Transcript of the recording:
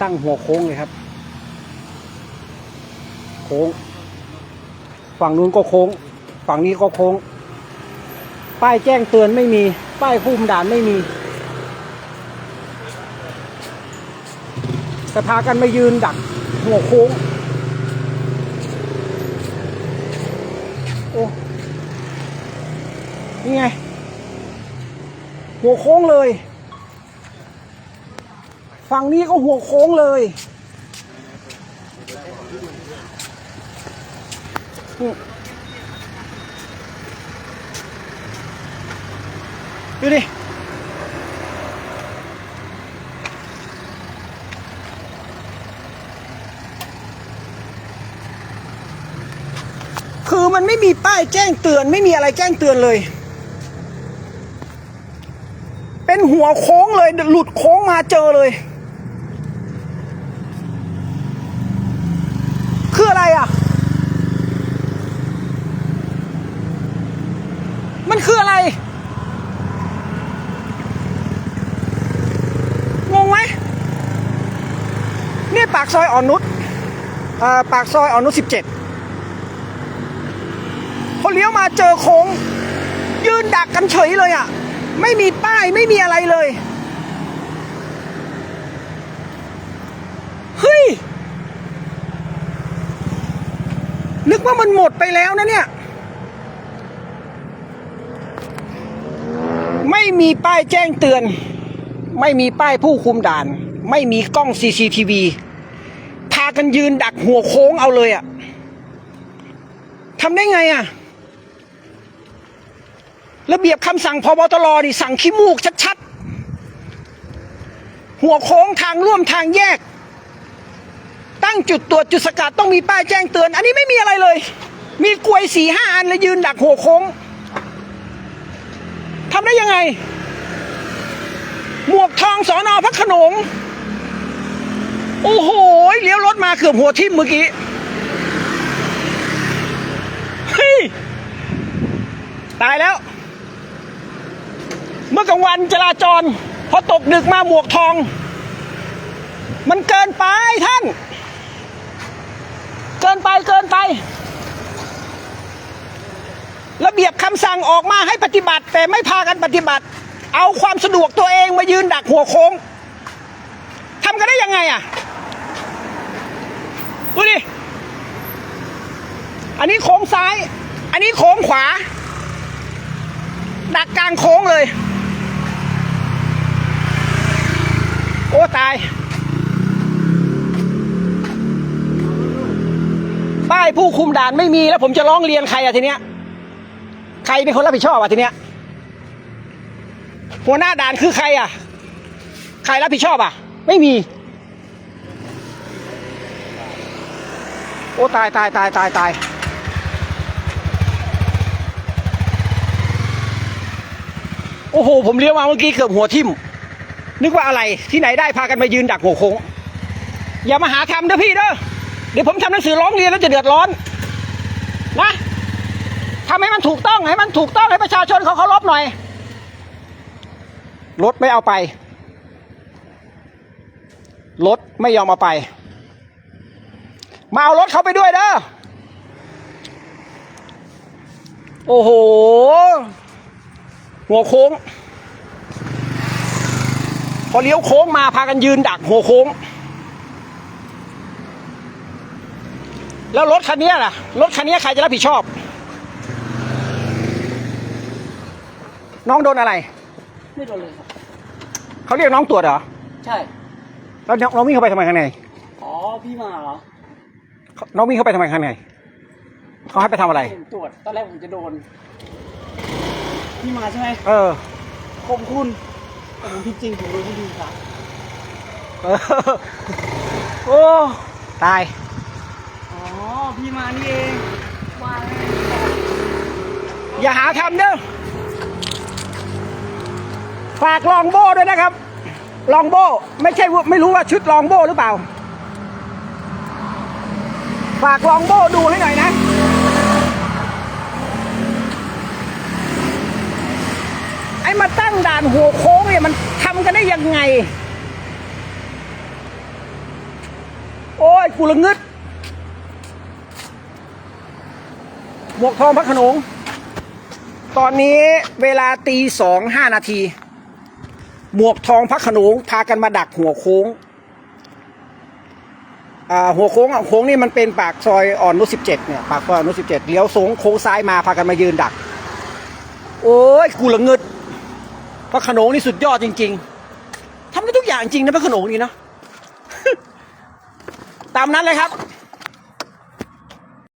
ตั้งหัวโค้งเลยครับ โค้ง ฝั่งนู้นก็โค้ง ฝั่งนี้ก็โค้ง ป้ายแจ้งเตือนไม่มี ป้ายคุมด่านไม่มีแต่พากันมายืนดักหัวโค้ง โอ้ นี่ไง หัวโค้งเลย ฝั่งนี้ก็หัวโค้งเลยดูดิคือมันไม่มีป้ายแจ้งเตือน ไม่มีอะไรแจ้งเตือนเลย เป็นหัวโค้งเลย หลุดโค้งมาเจอเลย คื อะไรอะ มันคืออะไร งงไหมนี่ปากซอยอ่อนนุชปากซอยอ่อนนุชสิบเจ็ดพอเลี้ยวมาเจอโค้ง ยืนดักกันเฉยเลยอะ ไม่มีป้ายไม่มีอะไรเลย เฮ้ย นึกว่ามันหมดไปแล้วนะเนี่ย ไม่มีป้ายแจ้งเตือน ไม่มีป้ายผู้คุมด่าน ไม่มีกล้อง CCTV พากันยืนดักหัวโค้งเอาเลยอะทำได้ไงอะระเบียบคำสั่งพบตรนี่สั่งขี้มูกชัดๆ หัวโค้งทางร่วมทางแยก ตั้งจุดตรวจจุดสกัดต้องมีป้ายแจ้งเตือน อันนี้ไม่มีอะไรเลย มีกลวยสี่ห้าอันแล้วยืนดักหัวโค้งทำได้ยังไง หมวกทองสอนอพระขนงโอ้โหเลี้ยวรถมาเกือบหัวทิ่มเมื่อกี้เฮ้ยตายแล้ว เมื่อกลางวันจราจร พอตกดึกมาหมวกทอง มันเกินไปท่าน กินไปเกินไประเบียบคำสั่งออกมาให้ปฏิบัติ แต่ไม่พากันปฏิบัติ เอาความสะดวกตัวเองมายืนดักหัวโค้งทำกันได้ยังไงอะดูดิอันนี้โค้งซ้าย อันนี้โค้งขวา ดักกลางโค้งเลย โอ้ตาย ป้ายผู้คุมด่านไม่มีแล้วผมจะร้องเรียนใครอะทีเนี้ย ใครเป็นคนรับผิดชอบอะทีเนี้ย หัวหน้าด่านคือใครอะใครรับผิดชอบอะไม่มี โอ้ตายตายตายตายตายโอ้โห ผมเลี้ยวมาเมื่อกี้เกือบหัวทิ่ม นึกว่าอะไรที่ไหนได้พากันมายืนดักหัวโค้งอย่ามาหาทำเด้อพี่เด้อ ดี๋ยวผมทำหนังสือร้องเรียนแล้วจะเดือดร้อนนะทำให้มันถูกต้องให้มันถูกต้องให้ประชาชนเขาเคารพหน่อย รถไม่เอาไป รถไม่ยอมเอาไป มาเอารถเขาไปด้วยเด้อโอ้โห หัวโค้ง พอเลี้ยวโค้งมาพากันยืนดักหัวโค้ง แล้วรถคันนี้ล่ะ รถคันนี้ใครจะรับผิดชอบ น้องโดนอะไร ไม่โดนเลยครับเขาเรียกน้องตรวจเหรอ ใช่ แล้วน้องวิ่งเข้าไปทำไมข้างใน อ๋อ พี่มาเหรอ น้องวิ่งเข้าไปทำไมข้างในเขาให้ไปทำอะไรผมตรวจ ตอนแรกผมจะโดน พี่มาใช่ไหม เออขอบคุณแต่ผมผิดจริงผมโดนไม่ดีครับเออโอ้ ตายอ๋อ พี่มานี่เองวางอย่าหาทำเด้อฝากลองโบ้ด้วยนะครับ ลองโบ้ไม่ใช่ไม่รู้ว่าชุดลองโบ้หรือเปล่า ฝากลองโบ้ดูให้หน่อยนะไอ้มาตั้งด่านหัวโค้งเนี่ยมันทำกันได้ยังไง โอ้ยกูละงึด หมวกทองพระขนง ตอนนี้เวลาตีสองห้านาที หมวกทองพระขนงพากันมาดักหัวโค้งอ่าหัวโค้งอะโค้งนี่มันเป็นปากซอยอ่อนนุชสิบเจ็ดเนี่ยปากซอยอ่อนนุชสิบเจ็ดเลี้ยวสงโค้งซ้ายมาพากันมายืนดัก โอ้ยกูละเงิดพระขนงนี่สุดยอดจริง ๆทำได้ทุกอย่างจริงนะพระขนงนี่นะตามนั้นเลยครับ